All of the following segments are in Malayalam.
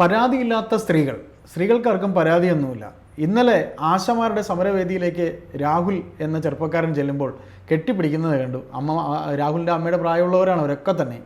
പരാതിയില്ലാത്ത സ്ത്രീകൾ. സ്ത്രീകൾക്കാർക്കും പരാതിയൊന്നുമില്ല. ഇന്നലെ ആശമാരുടെ സമരവേദിയിലേക്ക് രാഹുൽ എന്ന ചെറുപ്പക്കാരൻ ചെല്ലുമ്പോൾ കെട്ടിപ്പിടിക്കുന്നത് കണ്ടു. അമ്മ രാഹുലിന്റെ അമ്മയുടെ പ്രായമുള്ളവരാണ് അവരൊക്കെ തന്നെ.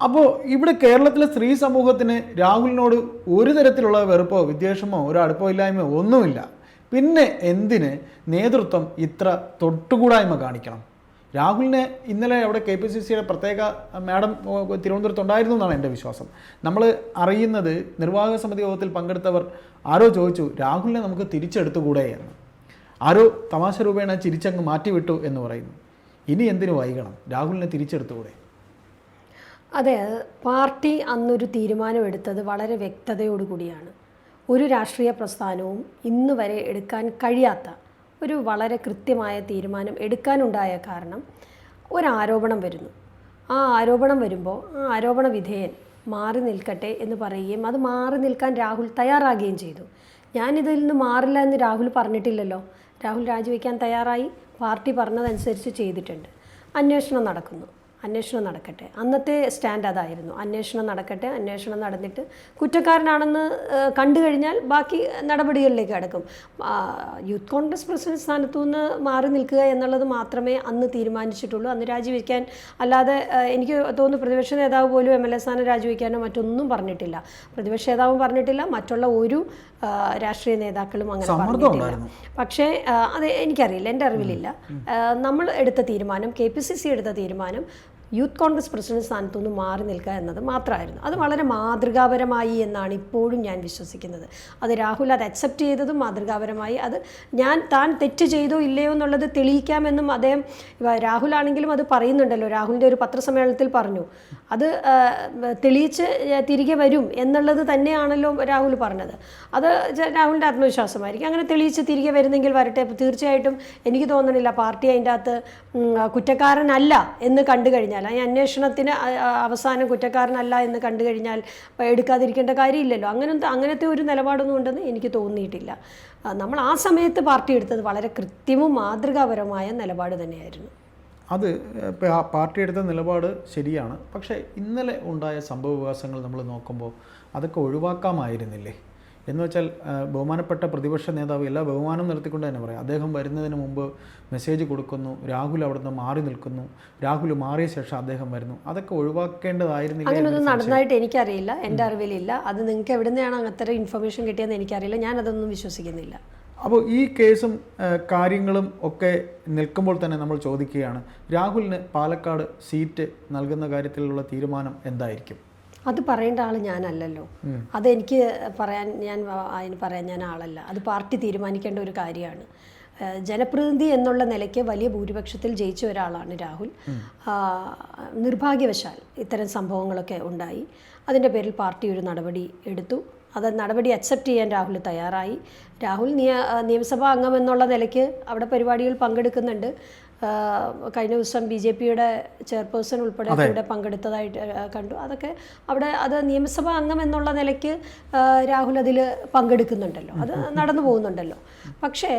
അപ്പോൾ ഇവിടെ കേരളത്തിലെ സ്ത്രീ സമൂഹത്തിന് രാഹുലിനോട് ഒരു തരത്തിലുള്ള വെറുപ്പോ വിദ്വേഷമോ ഒരു അടുപ്പോ ഇല്ലായ്മയോ ഒന്നുമില്ല. പിന്നെ എന്തിന് നേതൃത്വം ഇത്ര തൊട്ടുകൂടായ്മ കാണിക്കണം? രാഹുലിനെ ഇന്നലെ അവിടെ കെ പി സി സിയുടെ പ്രത്യേക മാഡം തിരുവനന്തപുരത്ത് ഉണ്ടായിരുന്നു എന്നാണ് എന്റെ വിശ്വാസം. നമ്മൾ അറിയുന്നത് നിർവാഹക സമിതി യോഗത്തിൽ പങ്കെടുത്തവർ ആരോ ചോദിച്ചു രാഹുലിനെ നമുക്ക് തിരിച്ചെടുത്തുകൂടെ എന്ന്. ആരോ തമാശ രൂപേണ ചിരിച്ചങ്ങ് മാറ്റിവിട്ടു എന്ന് പറയുന്നു. ഇനി എന്തിനു വൈകണം? രാഹുലിനെ തിരിച്ചെടുത്തുകൂടെ? അതെ പാർട്ടി അന്നൊരു തീരുമാനമെടുത്തത് വളരെ വ്യക്തതയോടുകൂടിയാണ്. ഒരു രാഷ്ട്രീയ പ്രസ്ഥാനവും ഇന്നുവരെ എടുക്കാൻ കഴിയാത്ത ഒരു വളരെ കൃത്യമായ തീരുമാനം എടുക്കാനുണ്ടായ കാരണം ഒരാരോപണം വരുന്നു. ആ ആരോപണം വരുമ്പോൾ ആ ആരോപണ വിധേയൻ മാറി നിൽക്കട്ടെ എന്ന് പറയുകയും അത് മാറി നിൽക്കാൻ രാഹുൽ തയ്യാറാകുകയും ചെയ്തു. ഞാനിതിൽ നിന്ന് മാറില്ല എന്ന് രാഹുൽ പറഞ്ഞിട്ടില്ലല്ലോ. രാഹുൽ രാജിവെക്കാൻ തയ്യാറായി. പാർട്ടി പറഞ്ഞതനുസരിച്ച് ചെയ്തിട്ടുണ്ട്. അന്വേഷണം നടക്കുന്നു. അന്വേഷണം നടക്കട്ടെ. അന്നത്തെ സ്റ്റാൻഡ് അതായിരുന്നു. അന്വേഷണം നടക്കട്ടെ. അന്വേഷണം നടന്നിട്ട് കുറ്റക്കാരനാണെന്ന് കണ്ടു കഴിഞ്ഞാൽ ബാക്കി നടപടികളിലേക്ക് അടക്കും. യൂത്ത് കോൺഗ്രസ് പ്രസിഡന്റ് സ്ഥാനത്തു നിന്ന് മാറി നിൽക്കുക എന്നുള്ളത് മാത്രമേ അന്ന് തീരുമാനിച്ചിട്ടുള്ളൂ. അന്ന് രാജിവെക്കാൻ അല്ലാതെ എനിക്ക് തോന്നുന്നു പ്രതിപക്ഷ നേതാവ് പോലും എം എൽ എ സ്ഥാനം രാജിവെക്കാനോ മറ്റൊന്നും പറഞ്ഞിട്ടില്ല. പ്രതിപക്ഷ നേതാവും പറഞ്ഞിട്ടില്ല. മറ്റുള്ള ഒരു രാഷ്ട്രീയ നേതാക്കളും അങ്ങനെ പറഞ്ഞിട്ടില്ല. പക്ഷേ അത് എനിക്കറിയില്ല. എന്റെ അറിവിലില്ല. നമ്മൾ എടുത്ത തീരുമാനം കെ പി സി സി എടുത്ത തീരുമാനം യൂത്ത് കോൺഗ്രസ് പ്രസിഡന്റ് സ്ഥാനത്തു നിന്ന് മാറി നിൽക്കുക എന്നത് മാത്രമായിരുന്നു. അത് വളരെ മാതൃകാപരമായി എന്നാണ് ഇപ്പോഴും ഞാൻ വിശ്വസിക്കുന്നത്. അത് രാഹുൽ അത് അക്സെപ്റ്റ് ചെയ്തതും മാതൃകാപരമായി. അത് ഞാൻ താൻ തെറ്റ് ചെയ്തോ ഇല്ലയോ എന്നുള്ളത് തെളിയിക്കാമെന്നും അദ്ദേഹം രാഹുൽ ആണെങ്കിലും അത് പറയുന്നുണ്ടല്ലോ. രാഹുലിന്റെ ഒരു പത്രസമ്മേളനത്തിൽ പറഞ്ഞു. അത് തെളിയിച്ച് തിരികെ വരും എന്നുള്ളത് തന്നെയാണല്ലോ രാഹുൽ പറഞ്ഞത്. അത് രാഹുലിന്റെ ആത്മവിശ്വാസമായിരിക്കും. അങ്ങനെ തെളിയിച്ച് തിരികെ വരുന്നെങ്കിൽ വരട്ടെ. തീർച്ചയായിട്ടും എനിക്ക് തോന്നണില്ല പാർട്ടി അതിന്റെ അകത്ത് കുറ്റക്കാരനല്ല എന്ന് കണ്ടു കഴിഞ്ഞാൽ ഈ അന്വേഷണത്തിന് അ- അ- അവസാനം കുറ്റക്കാരനല്ല എന്ന് കണ്ടു കഴിഞ്ഞാൽ എടുക്കാതിരിക്കേണ്ട കാര്യമില്ലല്ലോ. അങ്ങനെ അങ്ങനത്തെ ഒരു നിലപാടൊന്നും ഉണ്ടെന്ന് എനിക്ക് തോന്നിയിട്ടില്ല. നമ്മൾ ആ സമയത്ത് പാർട്ടി എടുത്തത് വളരെ കൃത്യവും മാതൃകാപരമായ നിലപാട് തന്നെയായിരുന്നു. അത് ആ പാർട്ടി എടുത്ത നിലപാട് ശരിയാണ്. പക്ഷേ ഇന്നലെ ഉണ്ടായ സംഭവ വികാസങ്ങൾ നമ്മൾ നോക്കുമ്പോൾ അതൊക്കെ ഒഴിവാക്കാമായിരുന്നില്ലേ? എന്ന് വെച്ചാൽ ബഹുമാനപ്പെട്ട പ്രതിപക്ഷ നേതാവ് എല്ലാ ബഹുമാനം നിർത്തിക്കൊണ്ട് തന്നെ പറയാം. അദ്ദേഹം വരുന്നതിന് മുമ്പ് മെസ്സേജ് കൊടുക്കുന്നു രാഹുൽ അവിടുന്ന് മാറി നിൽക്കുന്നു രാഹുൽ മാറിയ ശേഷം അദ്ദേഹം വരുന്നു. അതൊക്കെ ഒഴിവാക്കേണ്ടതായിരുന്നില്ല അങ്ങനെയൊന്നും നടന്നതായിട്ട് എനിക്കറിയില്ല. എന്റെ അറിവിലില്ല. അത് നിങ്ങൾക്ക് എവിടെ നിന്നാണ് അത്തരം ഇൻഫർമേഷൻ കിട്ടിയതെന്ന് എനിക്കറിയില്ല. ഞാൻ അതൊന്നും വിശ്വസിക്കുന്നില്ല. അപ്പോൾ ഈ കേസും കാര്യങ്ങളും ഒക്കെ നിൽക്കുമ്പോൾ തന്നെ നമ്മൾ ചോദിക്കുകയാണ് രാഹുലിന് പാലക്കാട് സീറ്റ് നൽകുന്ന കാര്യത്തിലുള്ള തീരുമാനം എന്തായിരിക്കും? അത് പറയേണ്ട ആൾ ഞാനല്ലല്ലോ. അതെനിക്ക് പറയാൻ ഞാൻ അതിന് പറയാൻ ഞാൻ ആളല്ല. അത് പാർട്ടി തീരുമാനിക്കേണ്ട ഒരു കാര്യമാണ്. ജനപ്രതിനിധി എന്നുള്ള നിലയ്ക്ക് വലിയ ഭൂരിപക്ഷത്തിൽ ജയിച്ച ഒരാളാണ് രാഹുൽ. നിർഭാഗ്യവശാൽ ഇത്തരം സംഭവങ്ങളൊക്കെ ഉണ്ടായി. അതിന്റെ പേരിൽ പാർട്ടി ഒരു നടപടി എടുത്തു. അത് നടപടി അക്സെപ്റ്റ് ചെയ്യാൻ രാഹുൽ തയ്യാറായി. രാഹുൽ നിയ നിയമസഭാ അംഗം എന്നുള്ള നിലയ്ക്ക് അവിടെ പരിപാടികൾ പങ്കെടുക്കുന്നുണ്ട്. കഴിഞ്ഞ ദിവസം ബി ജെ പിയുടെ ചെയർപേഴ്സൺ ഉൾപ്പെടെ ഇവിടെ പങ്കെടുത്തതായിട്ട് കണ്ടു. അതൊക്കെ അവിടെ അത് നിയമസഭാ അംഗം എന്നുള്ള നിലയ്ക്ക് രാഹുൽ അതിൽ പങ്കെടുക്കുന്നുണ്ടല്ലോ. അത് നടന്നു പോകുന്നുണ്ടല്ലോ. പക്ഷേ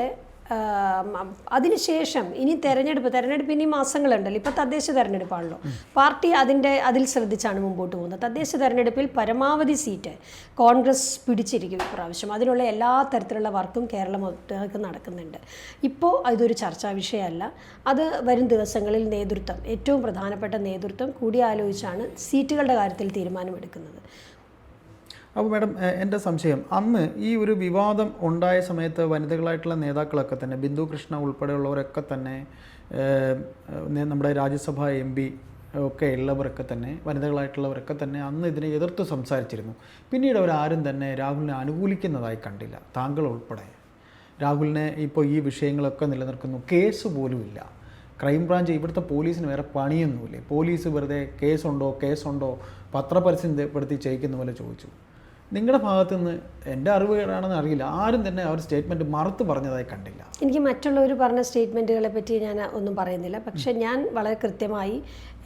അതിനുശേഷം ഇനി തെരഞ്ഞെടുപ്പ് തെരഞ്ഞെടുപ്പ് ഇനി മാസങ്ങളുണ്ടല്ലോ. ഇപ്പോൾ തദ്ദേശ തെരഞ്ഞെടുപ്പാണല്ലോ. പാർട്ടി അതിന്റെ അതിൽ ശ്രദ്ധിച്ചാണ് മുമ്പോട്ട് പോകുന്നത്. തദ്ദേശ തെരഞ്ഞെടുപ്പിൽ പരമാവധി സീറ്റ് കോൺഗ്രസ് പിടിച്ചിരിക്കും ഇപ്രാവശ്യം. അതിനുള്ള എല്ലാ തരത്തിലുള്ള വർക്കും കേരളം ഒട്ടേക്ക് നടക്കുന്നുണ്ട്. ഇപ്പോൾ ഇതൊരു ചർച്ചാ വിഷയമല്ല. അത് വരും ദിവസങ്ങളിൽ നേതൃത്വം ഏറ്റവും പ്രധാനപ്പെട്ട നേതൃത്വം കൂടിയാലോചിച്ചാണ് സീറ്റുകളുടെ കാര്യത്തിൽ തീരുമാനമെടുക്കുന്നത്. അപ്പോൾ മാഡം എന്റെ സംശയം അന്ന് ഈ ഒരു വിവാദം ഉണ്ടായ സമയത്ത് വനിതകളായിട്ടുള്ള നേതാക്കളൊക്കെ തന്നെ ബിന്ദു കൃഷ്ണ ഉൾപ്പെടെയുള്ളവരൊക്കെ തന്നെ നമ്മുടെ രാജ്യസഭ എം പി ഒക്കെ ഉള്ളവരൊക്കെ തന്നെ വനിതകളായിട്ടുള്ളവരൊക്കെ തന്നെ അന്ന് ഇതിനെ എതിർത്ത് സംസാരിച്ചിരുന്നു. പിന്നീട് അവരാരും തന്നെ രാഹുലിനെ അനുകൂലിക്കുന്നതായി കണ്ടില്ല താങ്കൾ ഉൾപ്പെടെ. രാഹുലിനെ ഇപ്പോൾ ഈ വിഷയങ്ങളൊക്കെ നിലനിൽക്കുന്നു കേസ് പോലുമില്ല ക്രൈംബ്രാഞ്ച് ഇവിടുത്തെ പോലീസിന് വേറെ പണിയൊന്നുമില്ലേ. പോലീസ് വെറുതെ കേസുണ്ടോ കേസുണ്ടോ പത്രപരസ്യപ്പെടുത്തി ചെയ്യിക്കുന്ന പോലെ ചോദിച്ചു. നിങ്ങളുടെ ഭാഗത്തു നിന്ന് എന്റെ അറിവ് കേടാണെന്ന് അറിയില്ല. ആരും തന്നെ ആ ഒരു സ്റ്റേറ്റ്മെന്റ് മറുത്ത് പറഞ്ഞതായി കണ്ടില്ല. എനിക്ക് മറ്റുള്ളവർ പറഞ്ഞ സ്റ്റേറ്റ്മെന്റുകളെ പറ്റി ഞാൻ ഒന്നും പറയുന്നില്ല. പക്ഷേ ഞാൻ വളരെ കൃത്യമായി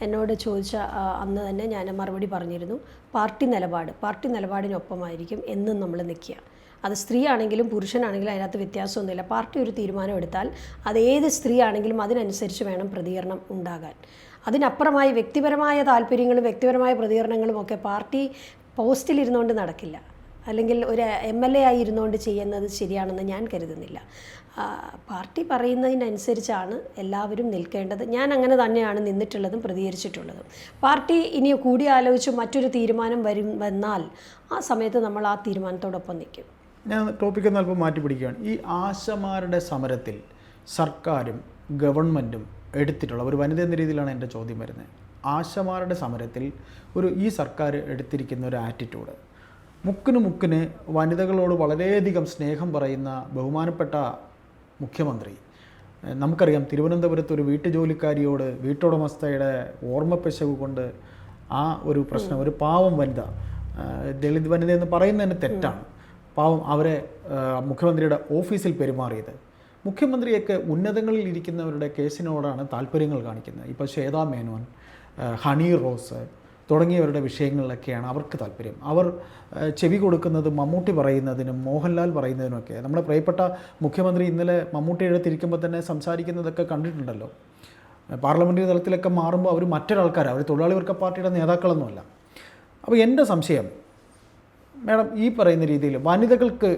എന്നോട് ചോദിച്ച അന്ന് തന്നെ ഞാൻ മറുപടി പറഞ്ഞിരുന്നു പാർട്ടി നിലപാട് പാർട്ടി നിലപാടിനൊപ്പമായിരിക്കും എന്നും നമ്മൾ നിൽക്കുക. അത് സ്ത്രീ ആണെങ്കിലും പുരുഷനാണെങ്കിലും അതിനകത്ത് വ്യത്യാസമൊന്നുമില്ല. പാർട്ടി ഒരു തീരുമാനം എടുത്താൽ അത് ഏത് സ്ത്രീ ആണെങ്കിലും അതിനനുസരിച്ച് വേണം പ്രതികരണം ഉണ്ടാകാൻ. അതിനപ്പുറമായി വ്യക്തിപരമായ താല്പര്യങ്ങളും വ്യക്തിപരമായ പ്രതികരണങ്ങളും ഒക്കെ പാർട്ടി പോസ്റ്റിൽ ഇരുന്നുകൊണ്ട് നടക്കില്ല. അല്ലെങ്കിൽ ഒരു എം എൽ എ ആയി ഇരുന്നുകൊണ്ട് ചെയ്യുന്നത് ശരിയാണെന്ന് ഞാൻ കരുതുന്നില്ല. പാർട്ടി പറയുന്നതിനനുസരിച്ചാണ് എല്ലാവരും നിൽക്കേണ്ടത്. ഞാൻ അങ്ങനെ തന്നെയാണ് നിന്നിട്ടുള്ളതും പ്രതികരിച്ചിട്ടുള്ളതും. പാർട്ടി ഇനി കൂടിയാലോചിച്ച് മറ്റൊരു തീരുമാനം വരും വന്നാൽ ആ സമയത്ത് നമ്മൾ ആ തീരുമാനത്തോടൊപ്പം നിൽക്കും. ഞാൻ ടോപ്പിക്ക് ഒന്ന് അല്പം മാറ്റി പിടിക്കുകയാണ്. ഈ ആശമാരുടെ സമരത്തിൽ സർക്കാരും ഗവൺമെന്റും എടുത്തിട്ടുള്ള ഒരു വനിത എന്ന രീതിയിലാണ് എന്റെ ചോദ്യം വരുന്നത്. ആശമാരുടെ സമരത്തിൽ ഒരു ഈ സർക്കാർ എടുത്തിരിക്കുന്ന ഒരു ആറ്റിറ്റ്യൂഡ് മുക്കിന് മുക്കിന് വനിതകളോട് വളരെയധികം സ്നേഹം പറയുന്ന ബഹുമാനപ്പെട്ട മുഖ്യമന്ത്രി. നമുക്കറിയാം തിരുവനന്തപുരത്ത് ഒരു വീട്ടുജോലിക്കാരിയോട് വീട്ടുടമസ്ഥയുടെ ഓർമ്മപ്പശവ് കൊണ്ട് ആ ഒരു പ്രശ്നം ഒരു പാവം വനിത ദളിത് വനിത എന്ന് പറയുന്നതിന് തെറ്റാണ്. പാവം അവരെ മുഖ്യമന്ത്രിയുടെ ഓഫീസിൽ പെരുമാറിയത്. മുഖ്യമന്ത്രിയൊക്കെ ഉന്നതങ്ങളിൽ ഇരിക്കുന്നവരുടെ കേസിനോടാണ് താല്പര്യങ്ങൾ കാണിക്കുന്നത്. ഇപ്പോൾ ശ്വേതാ മേനോൻ? ഹണി റോസ് തുടങ്ങിയവരുടെ വിഷയങ്ങളിലൊക്കെയാണ് അവർക്ക് താല്പര്യം. അവർ ചെവി കൊടുക്കുന്നത് മമ്മൂട്ടി പറയുന്നതിനും മോഹൻലാൽ പറയുന്നതിനുമൊക്കെ. നമ്മുടെ പ്രിയപ്പെട്ട മുഖ്യമന്ത്രി ഇന്നലെ മമ്മൂട്ടി എഴുത്തിരിക്കുമ്പോൾ തന്നെ സംസാരിക്കുന്നതൊക്കെ കണ്ടിട്ടുണ്ടല്ലോ. പാർലമെന്ററി തലത്തിലൊക്കെ മാറുമ്പോൾ അവർ മറ്റൊരാൾക്കാരാണ് അവർ തൊഴിലാളി വർഗ പാർട്ടിയുടെ നേതാക്കളൊന്നുമല്ല. അപ്പോൾ എന്റെ സംശയം മാഡം ഈ പറയുന്ന രീതിയിൽ വനിതകൾക്ക്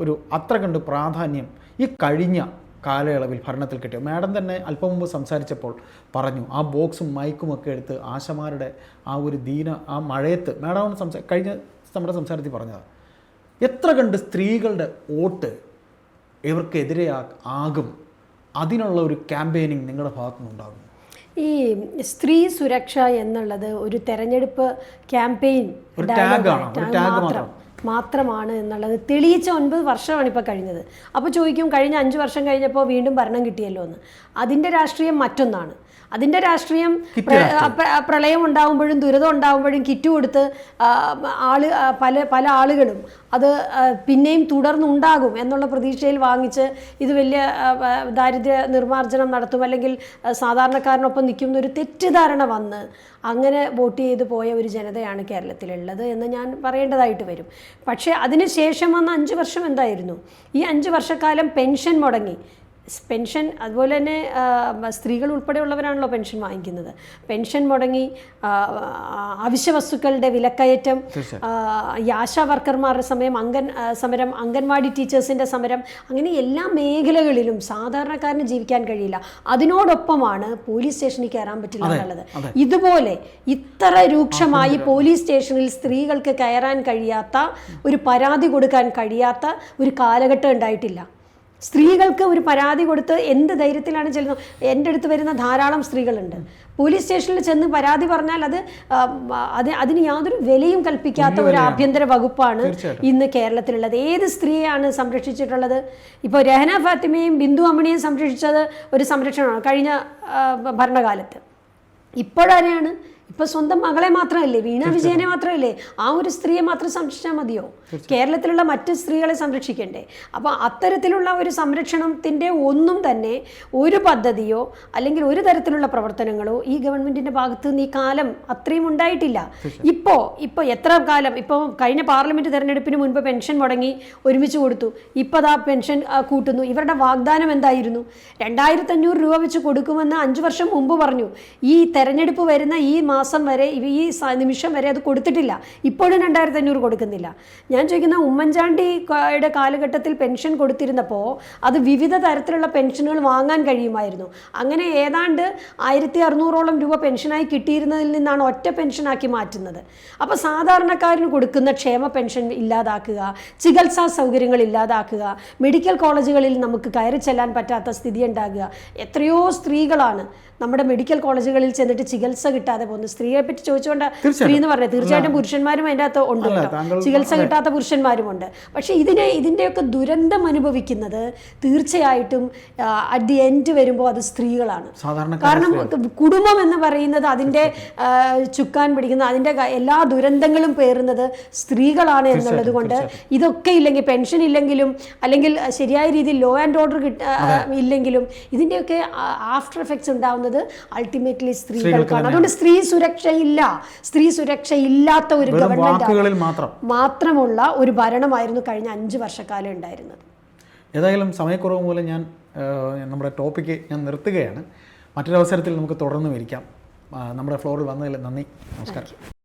ഒരു അത്ര കണ്ട് പ്രാധാന്യം ഈ കഴിഞ്ഞ കാലയളവിൽ ഭരണത്തിൽ കിട്ടിയത്. മാഡം തന്നെ അല്പം മുമ്പ് സംസാരിച്ചപ്പോൾ പറഞ്ഞു ആ ബോക്സും മൈക്കും ഒക്കെ എടുത്ത് ആശമാരുടെ ആ ഒരു ദീന ആ മഴയത്ത് മാഡം ഒന്ന് സംസാ കഴിഞ്ഞ നമ്മുടെ സംസാരത്തിൽ പറഞ്ഞതാണ് എത്ര കണ്ട് സ്ത്രീകളുടെ വോട്ട് ഇവർക്കെതിരെ ആകും? അതിനുള്ള ഒരു ക്യാമ്പയിനിങ് നിങ്ങളുടെ ഭാഗത്തുനിന്നുണ്ടാകും ഈ സ്ത്രീ സുരക്ഷ എന്നുള്ളത് ഒരു തെരഞ്ഞെടുപ്പ് ക്യാമ്പയിൻ ഒരു tag ആണോ? ഒരു ടാഗ് മാത്രം. മാത്രമാണ് എന്നുള്ളത്. തെളിയിച്ച ഒൻപത് വർഷമാണ് ഇപ്പോൾ കഴിഞ്ഞത്. അപ്പോൾ ചോദിക്കും കഴിഞ്ഞ അഞ്ച് വർഷം കഴിഞ്ഞപ്പോൾ വീണ്ടും ഭരണം കിട്ടിയല്ലോ എന്ന്. അതിന്റെ രാഷ്ട്രീയം മറ്റൊന്നാണ്. അതിന്റെ രാഷ്ട്രീയം പ്ര- പ്ര- പ്രളയം ഉണ്ടാകുമ്പോഴും ദുരിതം ഉണ്ടാകുമ്പോഴും കിറ്റ് കൊടുത്ത് ആൾ ആൾ പല പല ആളുകളും അത് പിന്നെയും തുടർന്നുണ്ടാകും എന്നുള്ള പ്രതീക്ഷയിൽ വാങ്ങിച്ച് ഇത് വലിയ ദാരിദ്ര്യ നിർമ്മാർജനം നടത്തും അല്ലെങ്കിൽ സാധാരണക്കാരനൊപ്പം നിൽക്കുന്ന ഒരു തെറ്റിദ്ധാരണ വന്ന് അങ്ങനെ വോട്ട് ചെയ്ത് പോയ ഒരു ജനതയാണ് കേരളത്തിലുള്ളത് എന്ന് ഞാൻ പറയേണ്ടതായിട്ട് വരും. പക്ഷേ അതിന് ശേഷം വന്ന അഞ്ച് വർഷം എന്തായിരുന്നു? ഈ അഞ്ച് വർഷക്കാലം പെൻഷൻ മുടങ്ങി. പെൻഷൻ അതുപോലെ തന്നെ സ്ത്രീകൾ ഉൾപ്പെടെയുള്ളവരാണല്ലോ പെൻഷൻ വാങ്ങിക്കുന്നത്. പെൻഷൻ മുടങ്ങി അവശ്യ വസ്തുക്കളുടെ വിലക്കയറ്റം ഈ ആശാ വർക്കർമാരുടെ സമയം അംഗൻ സമരം അംഗൻവാടി ടീച്ചേഴ്സിന്റെ സമരം അങ്ങനെ എല്ലാ മേഖലകളിലും സാധാരണക്കാരന് ജീവിക്കാൻ കഴിയില്ല. അതിനോടൊപ്പമാണ് പോലീസ് സ്റ്റേഷനിൽ കയറാൻ പറ്റില്ല എന്നുള്ളത്. ഇതുപോലെ ഇത്ര രൂക്ഷമായി പോലീസ് സ്റ്റേഷനിൽ സ്ത്രീകൾക്ക് കയറാൻ കഴിയാത്ത ഒരു പരാതി കൊടുക്കാൻ കഴിയാത്ത ഒരു കാലഘട്ടം ഉണ്ടായിട്ടില്ല. സ്ത്രീകൾക്ക് ഒരു പരാതി കൊടുത്ത് എന്ത് ധൈര്യത്തിലാണ് ചെല്ലുന്നത്? എന്റെ അടുത്ത് വരുന്ന ധാരാളം സ്ത്രീകളുണ്ട്. പോലീസ് സ്റ്റേഷനിൽ ചെന്ന് പരാതി പറഞ്ഞാൽ അത് അത് അതിന് യാതൊരു വിലയും കൽപ്പിക്കാത്ത ഒരു ആഭ്യന്തര വകുപ്പാണ് ഇന്ന് കേരളത്തിലുള്ളത്. ഏത് സ്ത്രീയാണ് സംരക്ഷിച്ചിട്ടുള്ളത്? ഇപ്പോൾ രഹന ഫാത്തിമയും ബിന്ദു അമ്മണിയും സംരക്ഷിച്ചത് ഒരു സംരക്ഷണമാണ് കഴിഞ്ഞ ഭരണകാലത്ത്. ഇപ്പോഴാരെയാണ് ഇപ്പൊ സ്വന്തം മകളെ മാത്രമല്ലേ വീണ വിജയനെ മാത്രമല്ലേ ആ ഒരു സ്ത്രീയെ മാത്രം സംരക്ഷിച്ചാൽ മതിയോ? കേരളത്തിലുള്ള മറ്റ് സ്ത്രീകളെ സംരക്ഷിക്കണ്ടേ? അപ്പോൾ അത്തരത്തിലുള്ള ഒരു സംരക്ഷണത്തിന്റെ ഒന്നും തന്നെ ഒരു പദ്ധതിയോ അല്ലെങ്കിൽ ഒരു തരത്തിലുള്ള പ്രവർത്തനങ്ങളോ ഈ ഗവൺമെന്റിന്റെ ഭാഗത്ത് നിന്ന് ഈ കാലം അത്രയും ഉണ്ടായിട്ടില്ല. ഇപ്പോ ഇപ്പൊ എത്ര കാലം? ഇപ്പോൾ കഴിഞ്ഞ പാർലമെന്റ് തെരഞ്ഞെടുപ്പിന് മുൻപ് പെൻഷൻ മുടങ്ങി ഒരുമിച്ച് കൊടുത്തു. ഇപ്പോൾ ആ പെൻഷൻ കൂട്ടുന്നു. ഇവരുടെ വാഗ്ദാനം എന്തായിരുന്നു? രണ്ടായിരത്തി അഞ്ഞൂറ് രൂപ വെച്ച് കൊടുക്കുമെന്ന് അഞ്ച് വർഷം മുമ്പ് പറഞ്ഞു. ഈ തെരഞ്ഞെടുപ്പ് വരുന്ന ഈ മാസം വരെ ഈ നിമിഷം വരെ അത് കൊടുത്തിട്ടില്ല. ഇപ്പോഴും രണ്ടായിരത്തി അഞ്ഞൂറ് കൊടുക്കുന്നില്ല. ഞാൻ ചോദിക്കുന്ന ഉമ്മൻചാണ്ടിയുടെ കാലഘട്ടത്തിൽ പെൻഷൻ കൊടുത്തിരുന്നപ്പോൾ അത് വിവിധ തരത്തിലുള്ള പെൻഷനുകൾ വാങ്ങാൻ കഴിയുമായിരുന്നു. അങ്ങനെ ഏതാണ്ട് ആയിരത്തി അറുന്നൂറോളം രൂപ പെൻഷനായി കിട്ടിയിരുന്നതിൽ നിന്നാണ് ഒറ്റ പെൻഷനാക്കി മാറ്റുന്നത്. അപ്പോൾ സാധാരണക്കാരന് കൊടുക്കുന്ന ക്ഷേമ പെൻഷൻ ഇല്ലാതാക്കുക ചികിത്സാ സൗകര്യങ്ങൾ ഇല്ലാതാക്കുക മെഡിക്കൽ കോളേജുകളിൽ നമുക്ക് കയറി ചെല്ലാൻ പറ്റാത്ത സ്ഥിതി ഉണ്ടാകുക എത്രയോ സ്ത്രീകളാണ് നമ്മുടെ മെഡിക്കൽ കോളേജുകളിൽ ചെന്നിട്ട് ചികിത്സ കിട്ടാതെ പോകുന്നത് സ്ത്രീയെ പറ്റി ചോദിച്ചുകൊണ്ട് സ്ത്രീ എന്ന് പറഞ്ഞത് തീർച്ചയായിട്ടും പുരുഷന്മാരും അതിന്റെ അകത്ത് ഉണ്ട്. ചികിത്സ കിട്ടാത്ത പുരുഷന്മാരുമുണ്ട് പക്ഷേ ഇതിനെ ഇതിന്റെയൊക്കെ ദുരന്തം അനുഭവിക്കുന്നത് തീർച്ചയായിട്ടും അറ്റ് ദി എൻഡ് വരുമ്പോൾ അത് സ്ത്രീകളാണ്. കാരണം കുടുംബം എന്ന് പറയുന്നത് അതിന്റെ ചുക്കാൻ പിടിക്കുന്ന അതിന്റെ എല്ലാ ദുരന്തങ്ങളും പേറുന്നത് സ്ത്രീകളാണ് എന്നുള്ളത് കൊണ്ട് ഇതൊക്കെ ഇല്ലെങ്കിൽ പെൻഷൻ ഇല്ലെങ്കിലും അല്ലെങ്കിൽ ശരിയായ രീതിയിൽ ലോ ആൻഡ് ഓർഡർ കിട്ട ഇല്ലെങ്കിലും ഇതിന്റെയൊക്കെ ആഫ്റ്റർ എഫക്ട്സ് ഉണ്ടാവുന്നത് അൾട്ടിമേറ്റ്ലി സ്ത്രീകൾക്കാണ്. അതുകൊണ്ട് സ്ത്രീ സുരക്ഷയില്ല സ്ത്രീ സുരക്ഷയില്ലാത്ത ഒരു ഗവൺമെന്റ് മാത്രമുള്ള ഒരു ഭരണമായിരുന്നു കഴിഞ്ഞ അഞ്ച് വർഷക്കാലം ഉണ്ടായിരുന്നത്. ഏതായാലും സമയക്കുറവ് മൂലം ഞാൻ നമ്മുടെ ടോപ്പിക്ക് ഞാൻ നിർത്തുകയാണ്. മറ്റൊരവസരത്തിൽ നമുക്ക് തുടർന്ന് വിരിക്കാം നമ്മുടെ ഫ്ലോറിൽ വന്നതിൽ നന്ദി. നമസ്കാരം.